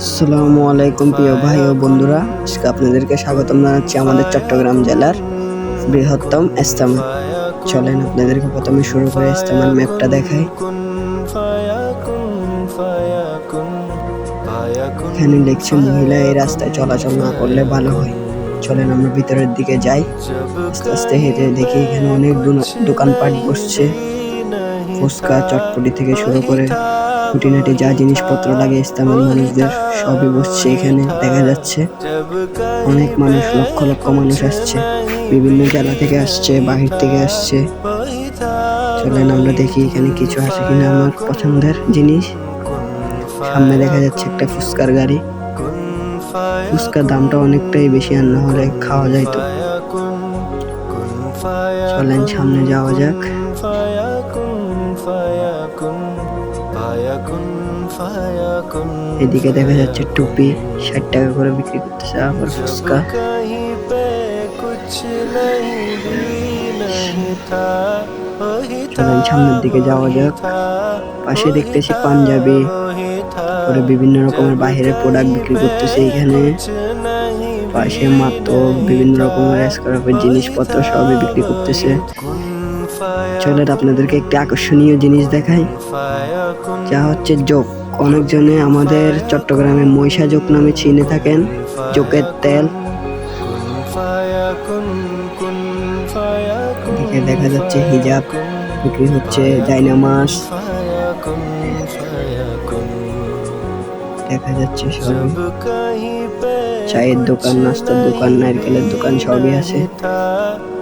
আসসালামু আলাইকুম প্রিয় ভাই ও বন্ধুরা। আজকে আপনাদেরকে স্বাগতম জানাচ্ছি আমাদের চট্টগ্রাম জেলার বৃহত্তম ইস্তেমা চলেন আপনাদেরকে প্রথমে শুরু করে ইস্তেমার ম্যাপটা দেখাই। এখানে লিখছে মহিলা এই রাস্তায় চলাচল না করলে ভালো হয়। চলেন আমরা ভিতরের দিকে যাই। আস্তে আস্তে হেঁটে দেখি এখানে অনেক দোকানপাট বসছে। ফুচকা, চটপটি থেকে শুরু করে খুঁটিনাটি যা জিনিসপত্র লাগে ইস্তেমাল মানুষদের, সবই বসছে এখানে, দেখা যাচ্ছে। অনেক মানুষ, লক্ষ লক্ষ মানুষ আসছে। বিভিন্ন জেলা থেকে আসছে, বাহির থেকে আসছে। চলেন আমরা দেখি এখানে কিছু আছে কিনা আমার পছন্দের জিনিস। সামনে দেখা যাচ্ছে একটা ফুচকার গাড়ি। ফুচকার দামটা অনেকটাই বেশি আর না হলে খাওয়া যায় তো চলেন সামনে যাওয়া যাক। এদিকে দেখা যাচ্ছে টুপি ষাট টাকা করে বিক্রি করতেছে আবার ফুচকা চলেন সামনের দিকে যাওয়া যাক পাশে দেখতেছি পাঞ্জাবি তারপরে বিভিন্ন রকমের বাইরের প্রোডাক্ট বিক্রি করতেছে এখানে পাশে মাত্র বিভিন্ন রকমের জিনিসপত্র সবই বিক্রি করতেছে চলেন আপনাদেরকে একটি আকর্ষণীয় জিনিস দেখাই। যা হচ্ছে যোগ অনেকজনে আমাদের চট্টগ্রামে মহিষা যোগ নামে চিনে থাকেন। যোগের তেল। এদিকে দেখা যাচ্ছে হিজাব। বিক্রি হচ্ছে জাইনামাস দেখা যাচ্ছে চায়ের দোকান, নাস্তার দোকান, নারকেলের দোকান সবই আছে।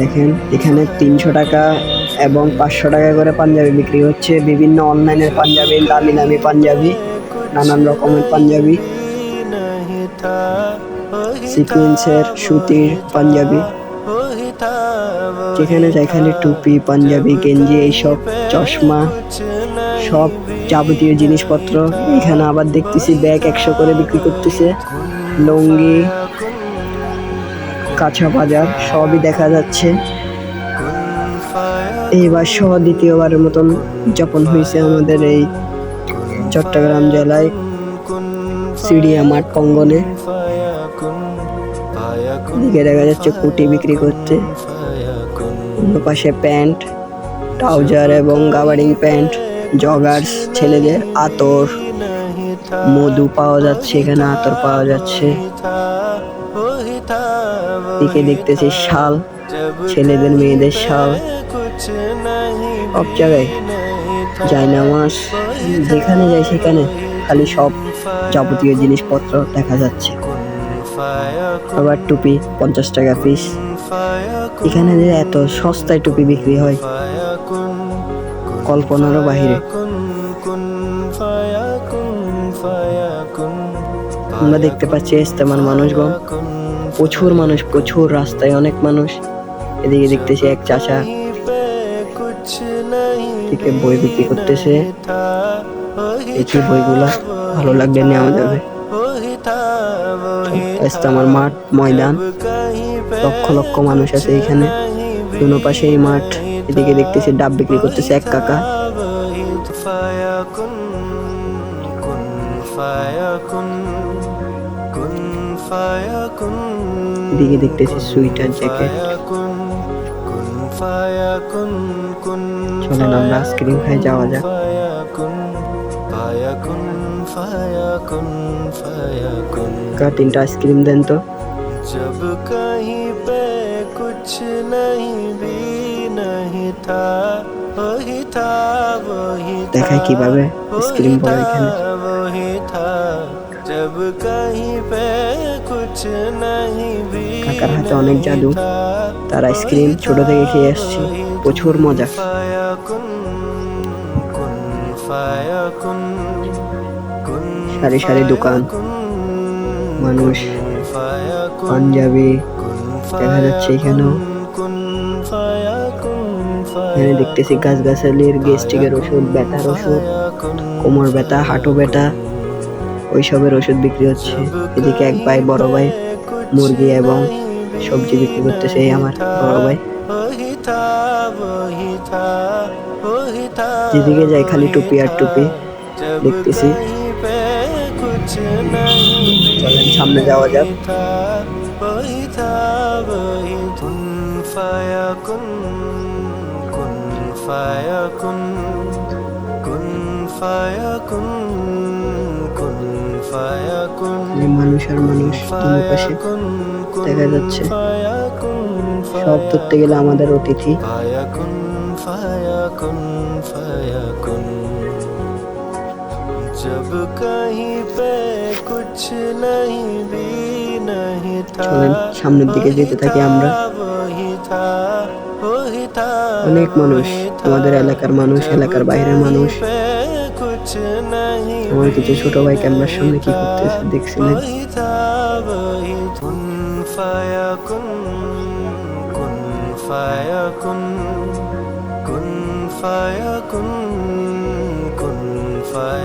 দেখেন, এখানে তিনশো টাকা এবং পাঁচশো টাকা করে পাঞ্জাবি বিক্রি হচ্ছে। বিভিন্ন অনলাইনের পাঞ্জাবি, দামি দামি পাঞ্জাবি, নানান রকমের পাঞ্জাবি, সিকুয়েন্সের, সুতির পাঞ্জাবি। যেখানে সেখানে টুপি, পাঞ্জাবি, গেঞ্জি, এইসব, চশমা, সব যাবতীয় জিনিসপত্র। এখানে আবার দেখতেছি ব্যাগ একশো করে বিক্রি করতেছে। লুঙ্গি কাঁচা বাজার, সবই দেখা যাচ্ছে। এইবার সহ দ্বিতীয়বারের মতন উদযাপন হয়েছে আমাদের এই চট্টগ্রাম জেলায় সিডিয়া মাঠ কঙ্গনে দিকে দেখা যাচ্ছে কুটি বিক্রি করছে। অন্য পাশে প্যান্ট, ট্রাউজার এবং গাবারিং প্যান্ট, জগার্স ছেলেদের আতর। মধু পাওয়া যাচ্ছে, এখানে আতর পাওয়া যাচ্ছে। দিকে দেখতেছি শাল ছেলেদের মেয়েদের শাল। সব জায়গায় যায় না মাস যেখানে যায় সেখানে খালি সব যাবতীয় জিনিসপত্র দেখা যাচ্ছে। আবার টুপি পঞ্চাশ টাকা পিস এখানে যে এত সস্তায় টুপি বিক্রি হয় কল্পনারও বাহিরে। আমরা দেখতে পাচ্ছি ইস্তেমার মানুষগণ প্রচুর মানুষ প্রচুর রাস্তায় অনেক মানুষ এদিকে দেখতেছি এক চাচা থেকে বই বিক্রি করতেছে এই বইগুলা ভালো লাগবে নেওয়া যাবে ইস্তামার মাঠ ময়দান লক্ষ লক্ষ মানুষ আছে এখানে দুনো পাশে এই মাঠ এদিকে দেখতেছি ডাব বিক্রি করতেছে এক কাকা ফায়াকুন এদিকে দেখতেছি সুইটার জ্যাকেট फाया कुन कुन फाया कुन कुन চলেন আমরা আইসক্রিম খাই যাওয়া যাক फाया कुन फाया कुन फाया कुन फाया कुन কাকা তিনটা আইসক্রিম দেন তো जब कहीं पे कुछ नहीं भी नहीं था वही था वही था দেখায় কিভাবে আইসক্রিম वही বড় था এখানে वही था जब कहीं पे कुछ नहीं भी কাকার হাতে অনেক জাদু था তার আইসক্রিম ছোট থেকে খেয়ে আসছি প্রচুর মজা फाया कुन कुन फाया कुन कुन সারি সারি দোকান মানুষ পাঞ্জাবি দেখা যাচ্ছে এখানেও এখানে দেখতেছি গাছ গাছালির গেস্টিকের ওষুধ ব্যথার ওষুধ কোমর ব্যথা হাঁটু ব্যথা ওইসবের ওষুধ বিক্রি হচ্ছে। এদিকে এক ভাই, বড় ভাই, মুরগি এবং সবজি বিক্রি করতেছে আমার বড় ভাই। যেদিকে যাই খালি টুপি আর টুপি দেখতেছি। চলেন, সামনে যাওয়া যাক। वही फाया कुन এই মানুষ আর মানুষ দুই পাশে कुन कुन দেখা যাচ্ছে फाया कुन সব ধরতে গেলে আমাদের অতিথি फाया कुन फाया कुन फाया कुन जब कहीं पे कुछ नहीं भी नहीं था চলেন সামনের দিকে যেতে থাকি আমরা वही था वही था অনেক মানুষ আমাদের এলাকার মানুষ এলাকার বাইরের মানুষ তোমার কিছু ছোট ভাই ক্যামেরার সামনে কি করতেছে দেখছিলেন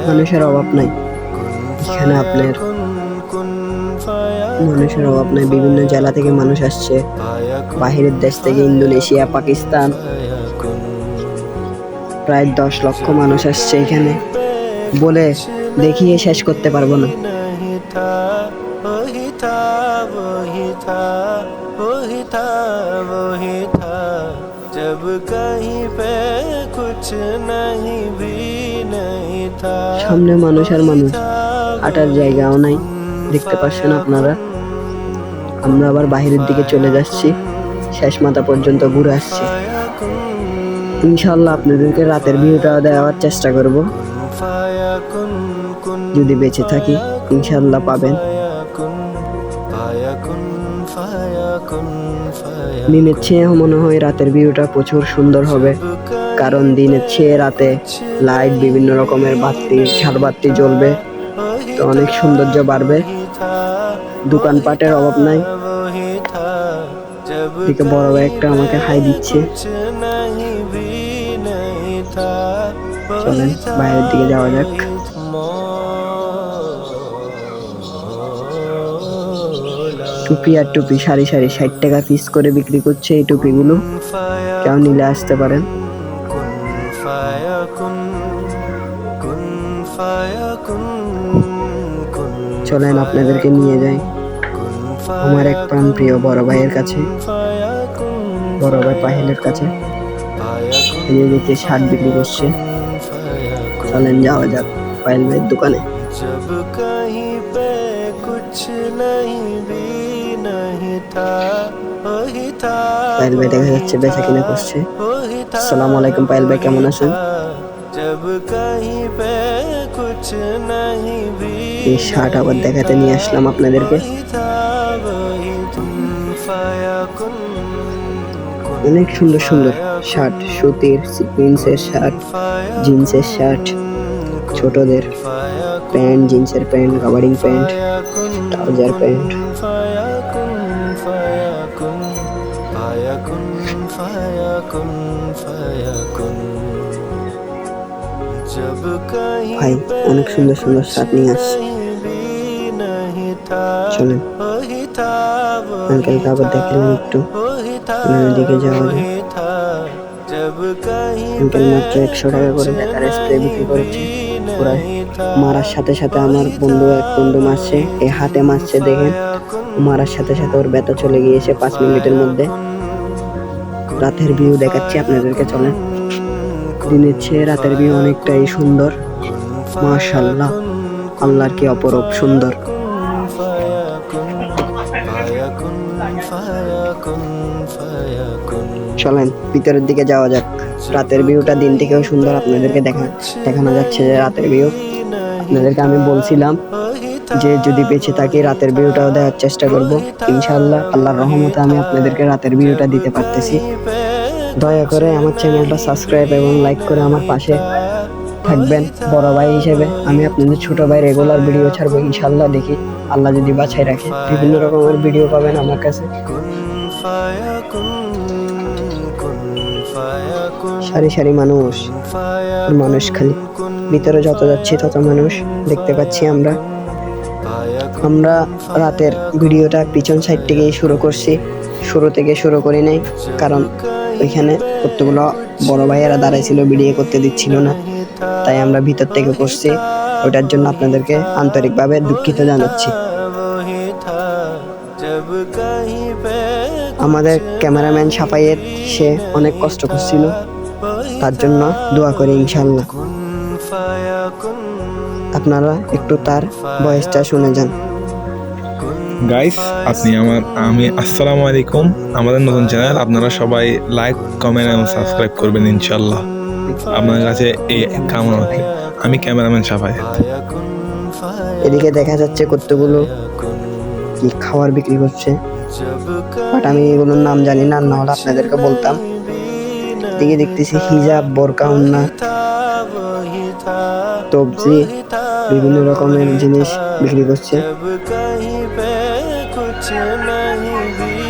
মানুষের অভাব নাই। এখানে আপনার? মানুষের অভাব নাই বিভিন্ন জেলা থেকে মানুষ আসছে। বাহিরের দেশ থেকে ইন্দোনেশিয়া পাকিস্তান। প্রায় দশ লক্ষ মানুষ আসছে এখানে। বলে দেখিয়ে শেষ করতে পারব না। সামনে মানুষ আর মানুষ, আটার জায়গাও নাই, দেখতে পাচ্ছেন আপনারা। আমরা আবার বাহিরের দিকে চলে যাচ্ছি, শেষ মাথা পর্যন্ত ঘুরে আসছি। ইনশাল্লাহ আপনাদেরকে রাতের ভিউটা দেওয়ার চেষ্টা করব। যদি বেঁচে থাকি ইনশাল্লাহ পাবেন। দিনের ছেয়ে মনে হয় রাতের ভিউটা প্রচুর সুন্দর হবে। কারণ দিনের ছেয়ে রাতে লাইট বিভিন্ন রকমের বাতি ঝাড়বাতি জ্বলবে। তো অনেক সৌন্দর্য বাড়বে। দোকানপাটের অভাব নাই। থেকে বড় একটা আমাকে হাই দিচ্ছে। চলেন, বাইরের দিকে যাওয়া যাক। টুপি আর টুপি, সারি সারি, ষাট টাকা পিস করে বিক্রি করছে এই টুপিগুলো। কেউ নিলে আসতে পারেন। চলেন, আপনাদেরকে নিয়ে যাই। আমার এক প্রাণ প্রিয় বড় ভাইয়ের কাছে। বড় ভাই পাহিলের কাছে। দেখতে সার বিক্রি করছে। চলেন যাওয়া যাক পায়েল ভাইয়ের দোকানে जब कहीं पे कुछ नहीं भी नहीं था वही था পায়েল ভাই দেখা যাচ্ছে বেচা কিনা করছে वही था আসসালামু আলাইকুম পায়েল ভাই কেমন আছেন जब कहीं पे कुछ नहीं भी এই শার্ট আবার দেখাতে নিয়ে আসলাম আপনাদেরকে वही था অনেক সুন্দর সুন্দর শার্ট সুতির জিন্সের শার্ট জিন্সের শার্ট ছোটদের প্যান্ট জিন্সের pant covering pant trouser pant. ভাই অনেক সুন্দর সুন্দর শার্ট নিয়ে আসছে চলেন। আঙ্কেল আবার দেখলেন একটু। দিকে একশো টাকা করে মারার সাথে সাথে আমার বন্ধু এক বন্ধু মারছে এ হাতে মারছে দেখেন। মারার সাথে সাথে ওর ব্যথা চলে গিয়েছে পাঁচ মিনিটের মধ্যে। রাতের ভিউ দেখাচ্ছি আপনাদেরকে চলে দিনের চেয়ে রাতের ভিউ অনেকটাই সুন্দর। মাশাল্লাহ আল্লাহর কি অপরূপ সুন্দর। চলেন, ভিতরের দিকে যাওয়া যাক। রাতের ভিউটা দিন থেকেও সুন্দর আপনাদেরকে দেখা দেখানো যাচ্ছে যে রাতের ভিউ। আপনাদেরকে আমি বলছিলাম যে যদি বেঁচে থাকি, রাতের ভিউটাও দেওয়ার চেষ্টা করব। ইনশাল্লাহ আল্লাহর রহমতে আমি আপনাদেরকে রাতের ভিউটা দিতে পারতেছি। দয়া করে আমার চ্যানেলটা সাবস্ক্রাইব এবং লাইক করে আমার পাশে থাকবেন বড় ভাই হিসেবে। আমি আপনাদের ছোট ভাই রেগুলার ভিডিও ছাড়বো ইনশাল্লাহ দেখি। আল্লাহ যদি বাছাই রাখে। বিভিন্ন রকমের ভিডিও পাবেন আমার কাছে। সারি সারি মানুষ মানুষ খালি। ভিতরে যত যাচ্ছে তত মানুষ দেখতে পাচ্ছি আমরা। আমরা রাতের ভিডিওটা পিছন সাইড থেকেই শুরু করছি। শুরু থেকে শুরু করি নাই, কারণ ওইখানে কতগুলো বড় ভাইয়েরা দাঁড়াইছিল, ভিডিও করতে দিচ্ছিল না। তাই আমরা ভিতর থেকে করছি। ওটার জন্য আপনাদেরকে আন্তরিকভাবে দুঃখিত জানাচ্ছি। আমাদের ক্যামেরাম্যান সাফাইয়ের সে অনেক কষ্ট করছিল। তার জন্য দোয়া করি ইনশাল্লাহ আপনারা একটু তার বয়সটা শুনে যান। গাইস আপনি আমার আমি আসসালামু আলাইকুম। আমাদের নতুন চ্যানেল আপনারা সবাই লাইক কমেন্ট এবং সাবস্ক্রাইব করবেন ইনশাল্লাহ আপনার কাছে এই কামনা আমি ক্যামেরাম্যান সাফায়াত এদিকে দেখা যাচ্ছে কতগুলো কি খাবার বিক্রি করছে। বাট আমি এগুলোর নাম জানি না না হলে আপনাদেরকে বলতাম। দিকে দেখতেছি হিজাব, বোরকা উন্না তবজি, বিভিন্ন রকমের জিনিস বিক্রি করছে।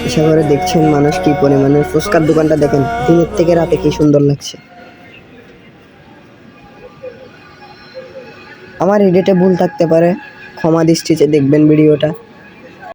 আশা করে দেখছেন মানুষ কি পরিমাণে ফুচকার দোকানটা দেখেন, দিনের থেকে রাতে কি সুন্দর লাগছে। আমার এডিটে ভুল থাকতে পারে, ক্ষমা দৃষ্টিতে দেখবেন ভিডিওটা।